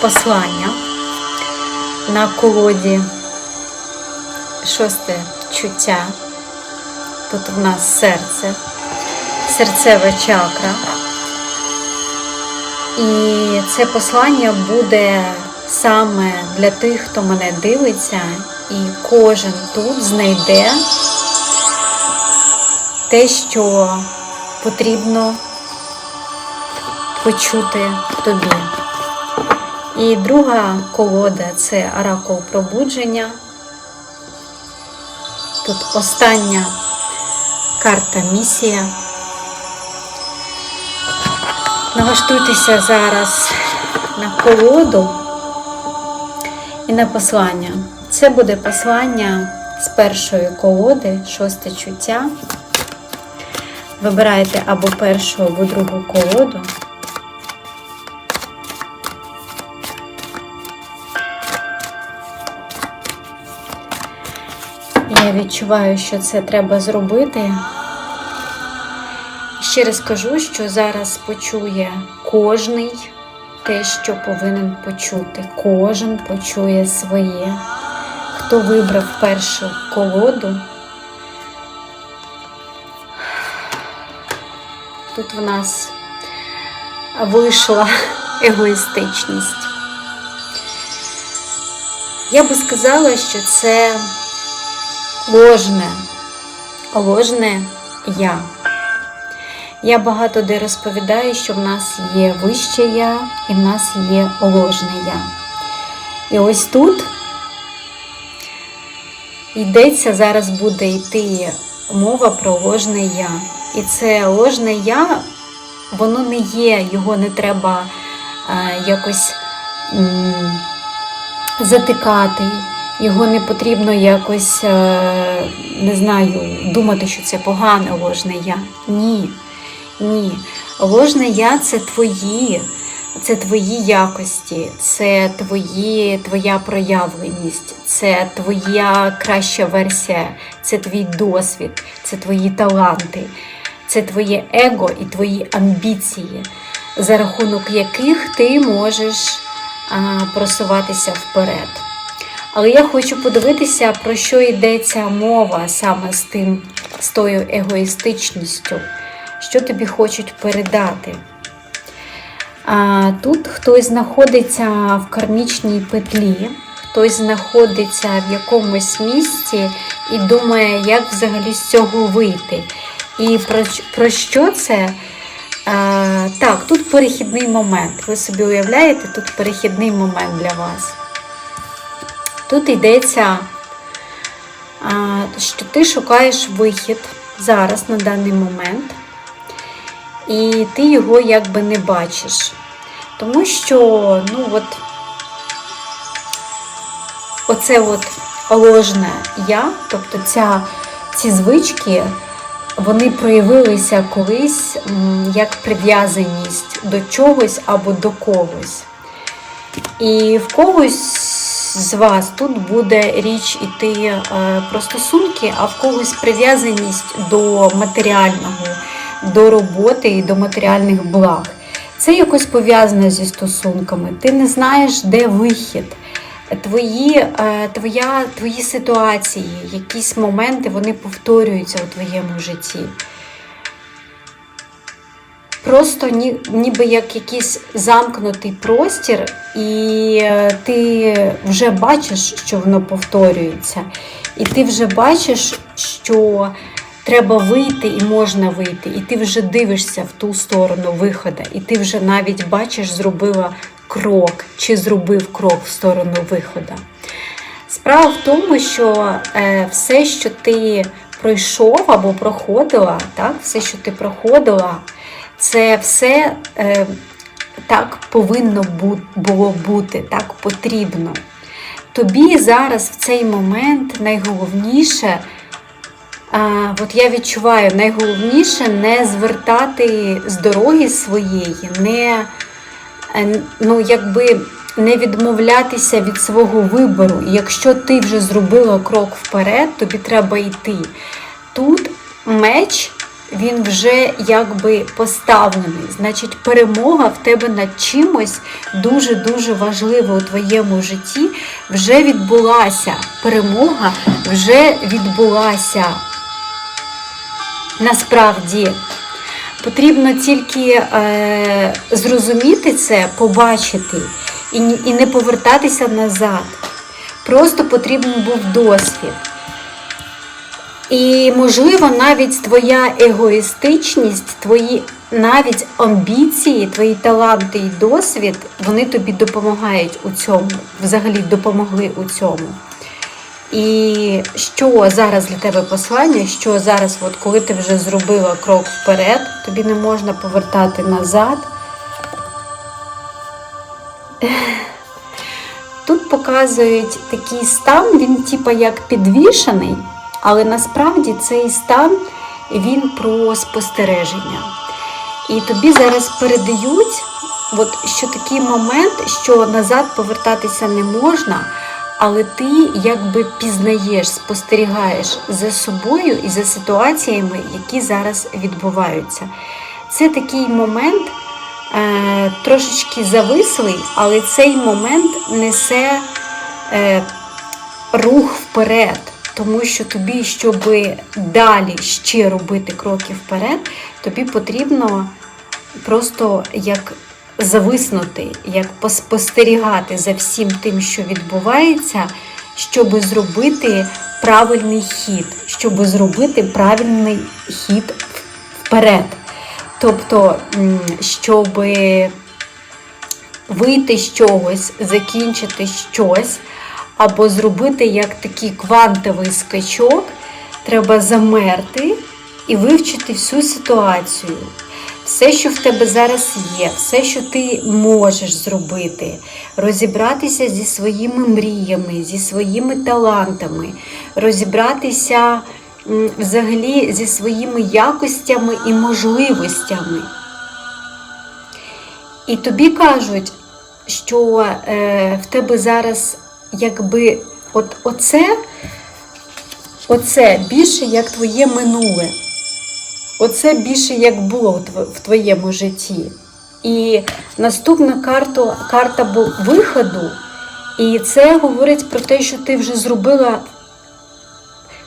послання на колоді шосте чуття. Тут в нас серце, серцева чакра. І це послання буде саме для тих, хто мене дивиться, і кожен тут знайде те, що потрібно почути тобі. І друга колода це оракул пробудження. Тут остання карта місія. Налаштуйтеся зараз на колоду і на послання. Це буде послання з першої колоди, шосте чуття. Вибирайте або першу, або другу колоду. Відчуваю, що це треба зробити. Ще раз кажу, що зараз почує кожний те, що повинен почути. Кожен почує своє. Хто вибрав першу колоду, тут в нас вийшла егоїстичність. Я би сказала, що це ложне, ложне я. Я багато де розповідаю, що в нас є вище я і в нас є ложне я. І ось тут йдеться, зараз буде йти мова про ложне я. І це ложне я, воно не є, його не треба е, якось затикати. Його не потрібно якось, е, не знаю, думати, що це погане ложне я. Ні. Ні. Ложне я це твої, це твої якості, це твої, твоя проявленість, це твоя краща версія, це твій досвід, це твої таланти, це твоє его і твої амбіції, за рахунок яких ти можеш просуватися вперед. Але я хочу подивитися, про що йдеться мова саме з тим, з тою егоїстичністю, що тобі хочуть передати. А, Тут хтось знаходиться в кармічній петлі, хтось знаходиться в якомусь місці і думає, як взагалі з цього вийти. І про, про що це? А, так, тут перехідний момент. Ви собі уявляєте, тут перехідний момент для вас. Тут йдеться, що ти шукаєш вихід зараз на даний момент, і ти його якби не бачиш. Тому що, ну от, оце от ложне я, тобто ця, ці звички, вони проявилися колись як прив'язаність до чогось або до когось. І в когось з вас тут буде річ іти про стосунки, а в когось прив'язаність до матеріального, до роботи і до матеріальних благ. Це якось пов'язане зі стосунками. Ти не знаєш, де вихід. Твої, твоя, Твої ситуації, якісь моменти вони повторюються у твоєму житті. Просто ні, ніби як якийсь замкнутий простір, і ти вже бачиш, що воно повторюється. І ти вже бачиш, що треба вийти і можна вийти. І ти вже дивишся в ту сторону виходу, і ти вже навіть бачиш, зробила крок чи зробив крок в сторону виходу. Справа в тому, що е, все, що ти пройшов або проходила, так, все, що ти проходила, це все е, так повинно було бути, так потрібно. Тобі зараз в цей момент найголовніше, а, от я відчуваю, найголовніше не звертати з дороги своєї, не, ну, якби не відмовлятися від свого вибору. Якщо ти вже зробила крок вперед, тобі треба йти. Тут меч він вже якби поставлений. Значить, перемога в тебе над чимось дуже-дуже важливо у твоєму житті вже відбулася. Перемога вже відбулася. Насправді. Потрібно тільки е, зрозуміти це, побачити і, і не повертатися назад. Просто потрібен був досвід. І, можливо, навіть твоя егоїстичність, твої навіть амбіції, твої таланти і досвід, вони тобі допомагають у цьому, взагалі допомогли у цьому. І що зараз для тебе послання, що зараз, от коли ти вже зробила крок вперед, тобі не можна повертати назад. Тут показують такий стан, він типа як підвішений, але насправді цей стан він про спостереження. І тобі зараз передають, от, що такий момент, що назад повертатися не можна, але ти якби пізнаєш, спостерігаєш за собою і за ситуаціями, які зараз відбуваються. Це такий момент е, трошечки завислий, але цей момент несе е, рух вперед. Тому що тобі, щоб далі ще робити кроки вперед, тобі потрібно просто як зависнути, як поспостерігати за всім тим, що відбувається, щоб зробити правильний хід, щоб зробити правильний хід вперед. Тобто, щоб вийти з чогось, закінчити щось, або зробити як такий квантовий скачок, треба замерти і вивчити всю ситуацію. Все, що в тебе зараз є, все, що ти можеш зробити, розібратися зі своїми мріями, зі своїми талантами, розібратися взагалі зі своїми якостями і можливостями. І тобі кажуть, що е, в тебе зараз якби от оце, оце більше як твоє минуле. Оце більше як було в твоєму житті. І наступна карта, карта виходу, і це говорить про те, що ти вже зробила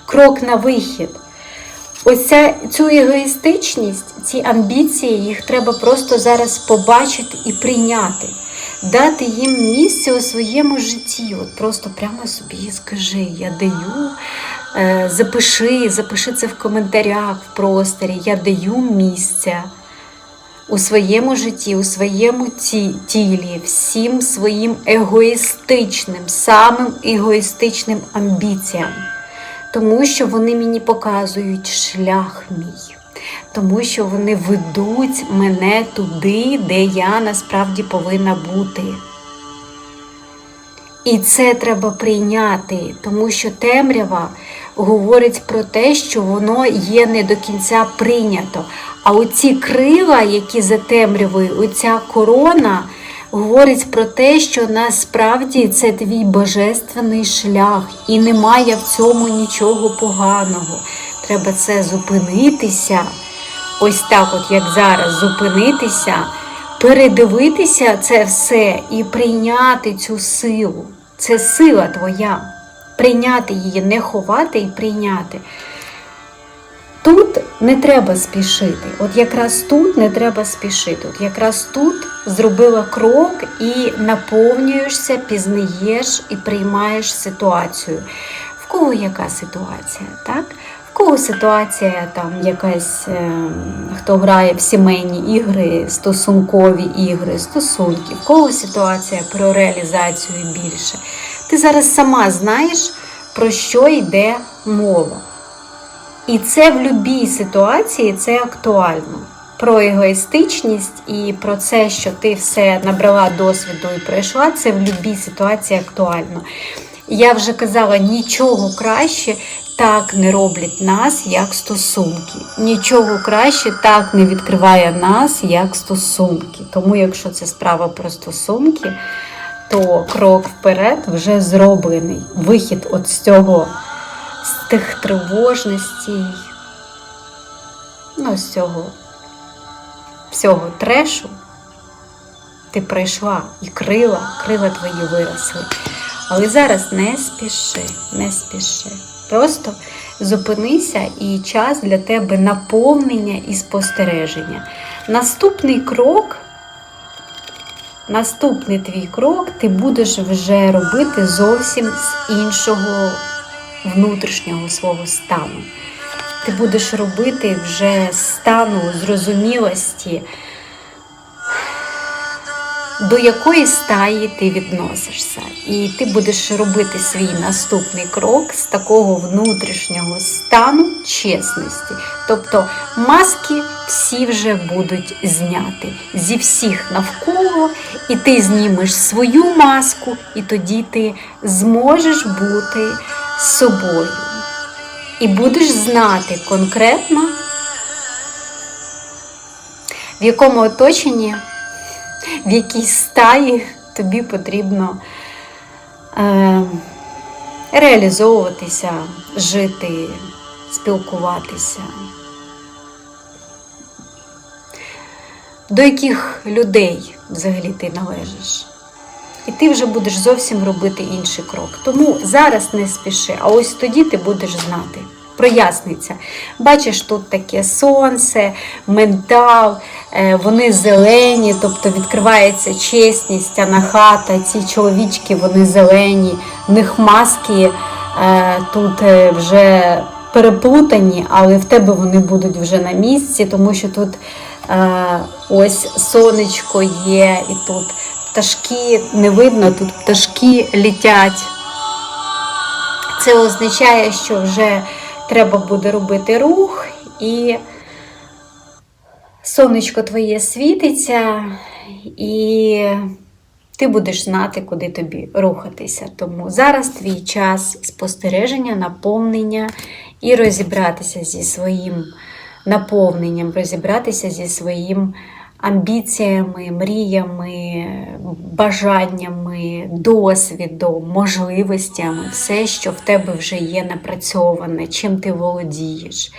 крок на вихід. Ось цю егоїстичність, ці амбіції, їх треба просто зараз побачити і прийняти, дати їм місце у своєму житті. От просто прямо собі скажи, я даю, е, запиши, запиши це в коментарях, в просторі, я даю місце у своєму житті, у своєму ті- тілі, всім своїм егоїстичним, самим егоїстичним амбіціям. Тому що вони мені показують шлях мій, тому що вони ведуть мене туди, де я насправді повинна бути. І це треба прийняти, тому що темрява говорить про те, що воно є не до кінця прийнято. А оці крила, які за темрявою, оця корона, говорить про те, що насправді це твій божественний шлях, і немає в цьому нічого поганого. Треба це зупинитися, ось так, от як зараз, зупинитися, передивитися це все і прийняти цю силу. Це сила твоя. Прийняти її, не ховати і прийняти. Тут не треба спішити. От якраз тут не треба спішити. От якраз тут зробила крок і наповнюєшся, пізнаєш і приймаєш ситуацію. В кого яка ситуація, так? Кого ситуація там якась, е, хто грає в сімейні ігри, стосункові ігри, стосунки, в кого ситуація про реалізацію більше. Ти зараз сама знаєш, про що йде мова. І це в будь-якій ситуації це актуально. Про егоїстичність і про це, що ти все набрала досвіду і пройшла, це в будь-якій ситуації актуально. Я вже казала, нічого краще так не роблять нас, як стосунки. Нічого краще так не відкриває нас, як стосунки. Тому, якщо це справа про стосунки, то крок вперед вже зроблений. Вихід от з цього з тих тривожностей. Ну, з цього всього трешу ти пройшла і крила, крила твої виросли. Але зараз не спіши, не спіши. Просто зупинися і час для тебе наповнення і спостереження. Наступний крок, наступний твій крок ти будеш вже робити зовсім з іншого внутрішнього свого стану. Ти будеш робити вже з стану зрозумілості, до якої стаї ти відносишся. І ти будеш робити свій наступний крок з такого внутрішнього стану чесності. Тобто маски всі вже будуть зняти зі всіх навколо, і ти знімеш свою маску, і тоді ти зможеш бути собою. І будеш знати конкретно, в якому оточенні в якій стаї тобі потрібно е, реалізовуватися, жити, спілкуватися. До яких людей взагалі ти належиш? І ти вже будеш зовсім робити інший крок. Тому зараз не спіши, а ось тоді ти будеш знати. Проясниться. Бачиш, тут таке сонце, ментал, вони зелені, тобто відкривається чесність, анахата, ці чоловічки, вони зелені, в них маски е, тут е, вже переплутані, але в тебе вони будуть вже на місці, тому що тут ось сонечко є, і тут пташки не видно, тут пташки літять. Це означає, що вже треба буде робити рух, і сонечко твоє світиться, і ти будеш знати, куди тобі рухатися. Тому зараз твій час спостереження, наповнення і розібратися зі своїм наповненням, розібратися зі своїм. Амбіціями, мріями, бажаннями, досвідом, можливостями, все, що в тебе вже є напрацьоване, чим ти володієш.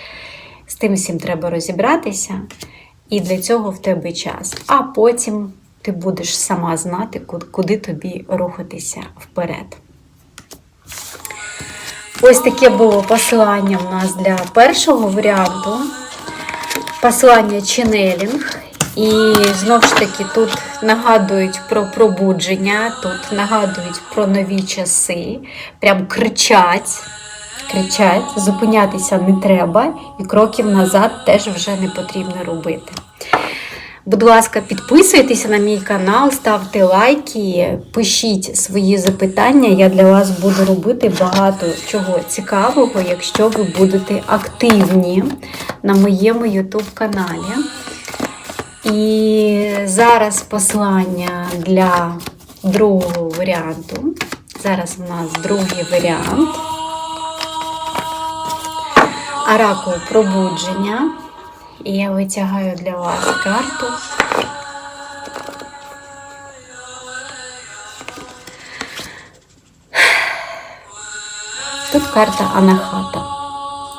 З тим всім треба розібратися, і для цього в тебе час. А потім ти будеш сама знати, куди тобі рухатися вперед. Ось таке було посилання в нас для першого варіанту. Послання Ченелінг. І знову ж таки, тут нагадують про пробудження, тут нагадують про нові часи, прям кричать, кричать, зупинятися не треба, і кроків назад теж вже не потрібно робити. Будь ласка, підписуйтеся на мій канал, ставте лайки, пишіть свої запитання. Я для вас буду робити багато чого цікавого, якщо ви будете активні на моєму YouTube каналі. І зараз послання для другого варіанту. Зараз у нас другий варіант. Оракул пробудження. І я витягаю для вас карту. Тут карта Анахата.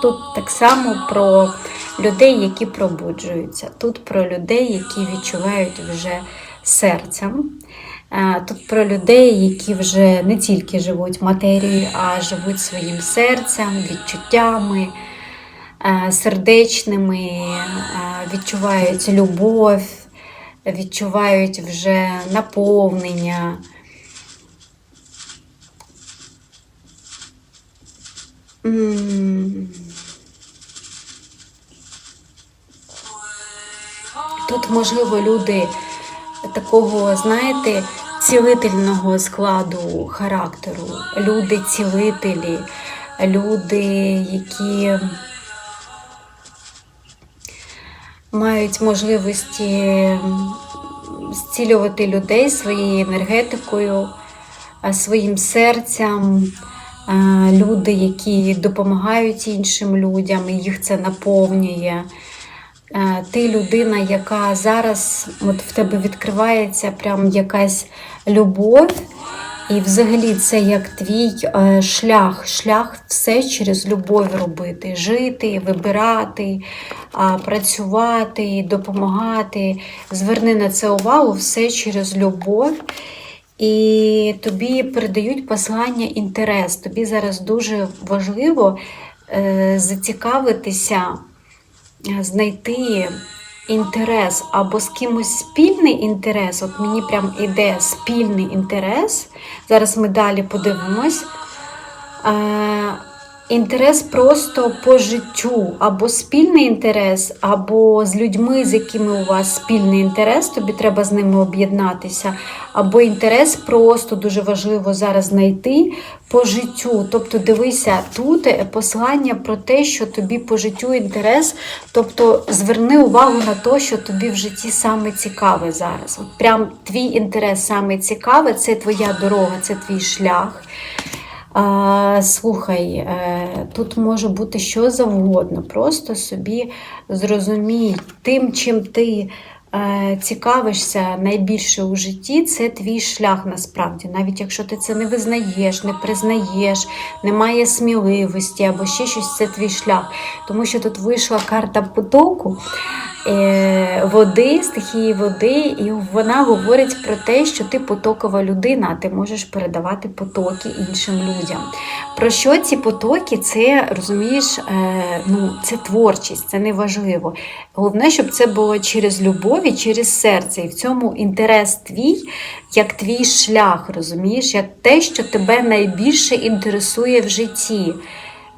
Тут так само про людей, які пробуджуються. Тут про людей, які відчувають вже серцем. Е, тут про людей, які вже не тільки живуть матерією, а живуть своїм серцем, відчуттями сердечними, е, відчувають любов, відчувають вже наповнення. Тут, можливо, люди такого, знаєте, цілительного складу характеру, люди-цілителі, люди, які мають можливості зцілювати людей своєю енергетикою, своїм серцем. Люди, які допомагають іншим людям, і їх це наповнює. Ти людина, яка зараз от в тебе відкривається прям якась любов, і взагалі це як твій е, шлях, шлях все через любов робити, жити, вибирати, працювати, допомагати. Зверни на це увагу все через любов. І тобі передають послання інтерес. Тобі зараз дуже важливо е, зацікавитися, е, знайти інтерес або з кимось спільний інтерес. От мені прям іде спільний інтерес. Зараз ми далі подивимось. Інтерес просто по життю, або спільний інтерес, або з людьми, з якими у вас спільний інтерес, тобі треба з ними об'єднатися, або інтерес просто дуже важливо зараз знайти по життю. Тобто, дивися, тут е, послання про те, що тобі по життю інтерес, тобто зверни увагу на те, що тобі в житті саме цікаве зараз. От прям твій інтерес саме цікаве, це твоя дорога, це твій шлях. А, Слухай, е, тут може бути що завгодно. Просто собі зрозумій, тим, чим ти е, цікавишся найбільше у житті, це твій шлях насправді. Навіть якщо ти це не визнаєш, не признаєш, немає сміливості або ще щось, це твій шлях. Тому що тут вийшла карта потоку. Е, Води, стихії води, і вона говорить про те, що ти потокова людина, ти можеш передавати потоки іншим людям. Про що ці потоки? Це розумієш, е, ну це творчість, це не важливо. Головне, щоб це було через любов і через серце. І в цьому інтерес твій, як твій шлях, розумієш, як те, що тебе найбільше інтересує в житті.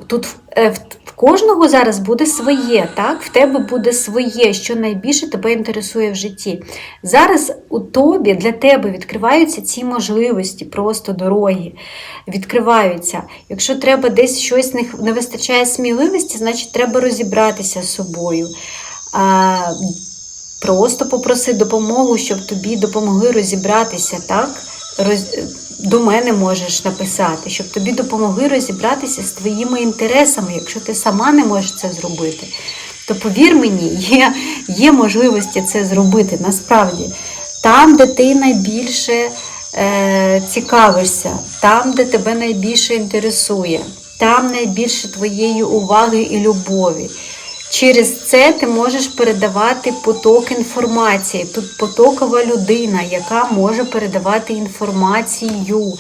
Тут е, в кожного зараз буде своє, так? В тебе буде своє, що найбільше тебе інтересує в житті. Зараз у тобі для тебе відкриваються ці можливості, просто дороги. Відкриваються. Якщо треба десь щось не, не вистачає сміливості, значить треба розібратися з собою. А, Просто попроси допомогу, щоб тобі допомогли розібратися, так? Роз... До мене можеш написати, щоб тобі допомогли розібратися з твоїми інтересами, якщо ти сама не можеш це зробити. То повір мені, є, є можливості це зробити насправді. Там, де ти найбільше е, цікавишся, там, де тебе найбільше інтересує, там найбільше твоєї уваги і любові. Через це ти можеш передавати поток інформації. Тут потокова людина, яка може передавати інформацію.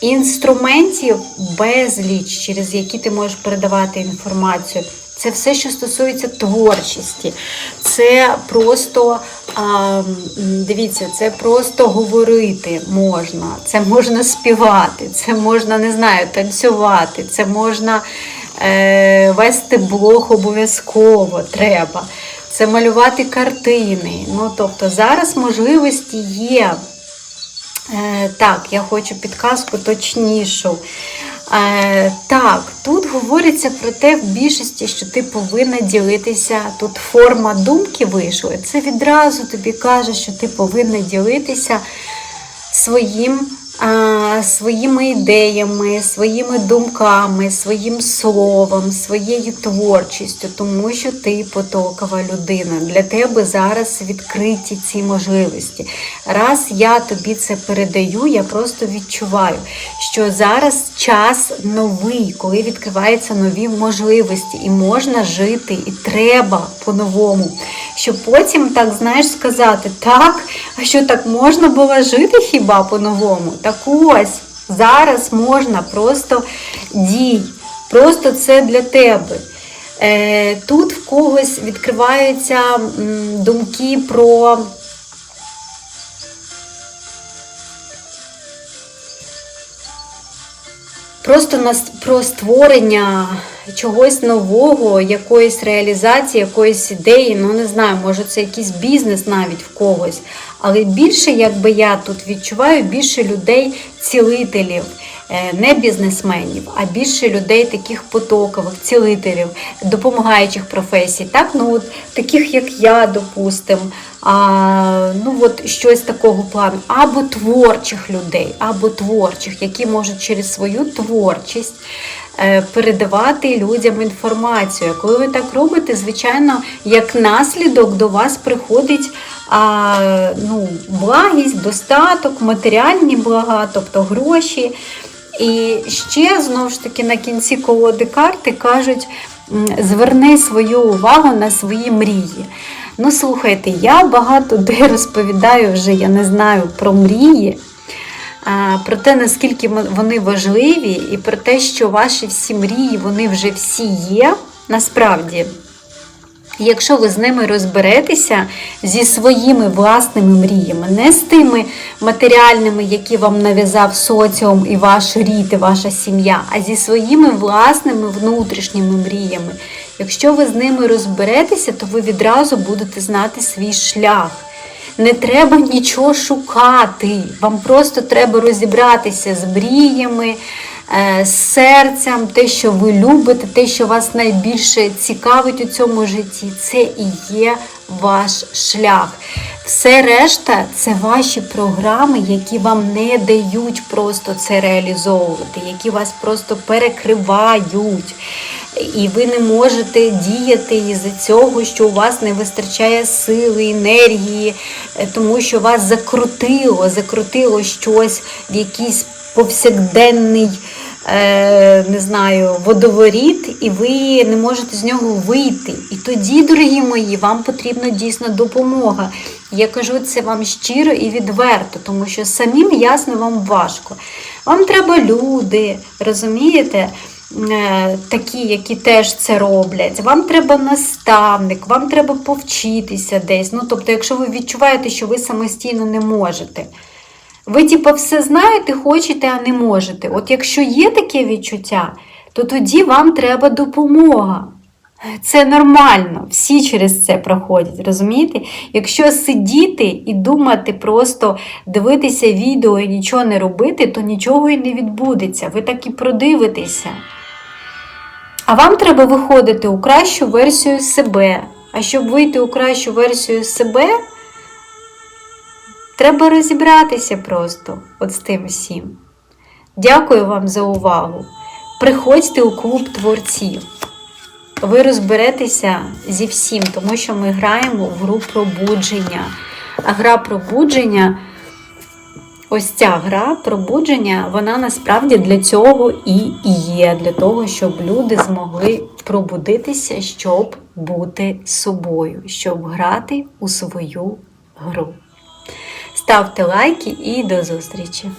Інструментів безліч, через які ти можеш передавати інформацію. Це все, що стосується творчості. Це просто, а, дивіться, це просто говорити можна, це можна співати, це можна, не знаю, танцювати, це можна вести блог обов'язково треба. Це малювати картини. Ну, тобто, зараз можливості є. Е, так, я хочу підказку точнішу. Е, так, тут говориться про те в більшості, що ти повинна ділитися. Тут форма думки вийшла. Це відразу тобі каже, що ти повинна ділитися своїм своїми ідеями, своїми думками, своїм словом, своєю творчістю, тому що ти потокова людина. Для тебе зараз відкриті ці можливості. Раз я тобі це передаю, я просто відчуваю, що зараз час новий, коли відкриваються нові можливості, і можна жити, і треба по-новому. Щоб потім так, знаєш, сказати, так, а що так можна було жити хіба по-новому? Так ось, зараз можна просто дій. Просто це для тебе. Е, тут в когось відкриваються думки про. Просто про створення чогось нового, якоїсь реалізації, якоїсь ідеї, ну не знаю, може це якийсь бізнес навіть в когось. Але більше, якби я тут відчуваю, більше людей-цілителів, е, не бізнесменів, а більше людей таких потокових, цілителів, допомагаючих професій. Так, ну от Таких, як я, допустимо, а, ну от щось такого плану, або творчих людей, або творчих, які можуть через свою творчість передавати людям інформацію. Коли ви так робите, звичайно, як наслідок до вас приходить а, ну, благість, достаток, матеріальні блага, тобто гроші. І ще, знову ж таки, на кінці колоди карти кажуть, зверни свою увагу на свої мрії. Ну, слухайте, я багато де розповідаю вже, я не знаю, про мрії, про те, наскільки вони важливі, і про те, що ваші всі мрії, вони вже всі є насправді. Якщо ви з ними розберетеся зі своїми власними мріями, не з тими матеріальними, які вам нав'язав соціум і ваш рід, і ваша сім'я, а зі своїми власними внутрішніми мріями. Якщо ви з ними розберетеся, то ви відразу будете знати свій шлях. Не треба нічого шукати. Вам просто треба розібратися з мріями, е, з серцем, те, що ви любите, те, що вас найбільше цікавить у цьому житті. Це і є ваш шлях. Все решта це ваші програми, які вам не дають просто це реалізовувати, які вас просто перекривають. І ви не можете діяти із-за цього, що у вас не вистачає сили, енергії, е, тому що вас закрутило, закрутило щось в якийсь повсякденний, е, не знаю, водоворіт, і ви не можете з нього вийти. І тоді, дорогі мої, вам потрібна дійсно допомога. Я кажу це вам щиро і відверто, тому що самим ясно вам важко. Вам треба люди, розумієте? Е, Такі, які теж це роблять. Вам треба наставник, вам треба повчитися десь. Ну, тобто, якщо ви відчуваєте, що ви самостійно не можете. Ви, типу, все знаєте, хочете, а не можете. От якщо є таке відчуття, то тоді вам треба допомога. Це нормально, всі через це проходять, розумієте? Якщо сидіти і думати, просто дивитися відео і нічого не робити, то нічого і не відбудеться. Ви так і продивитеся. А вам треба виходити у кращу версію себе. А щоб вийти у кращу версію себе, треба розібратися просто от з тим всім. Дякую вам за увагу. Приходьте у клуб творців. Ви розберетеся зі всім, тому що ми граємо в гру пробудження. А гра пробудження, ось ця гра пробудження, вона насправді для цього і є. Для того, щоб люди змогли пробудитися, щоб бути собою, щоб грати у свою гру. Ставте лайки і до зустрічі!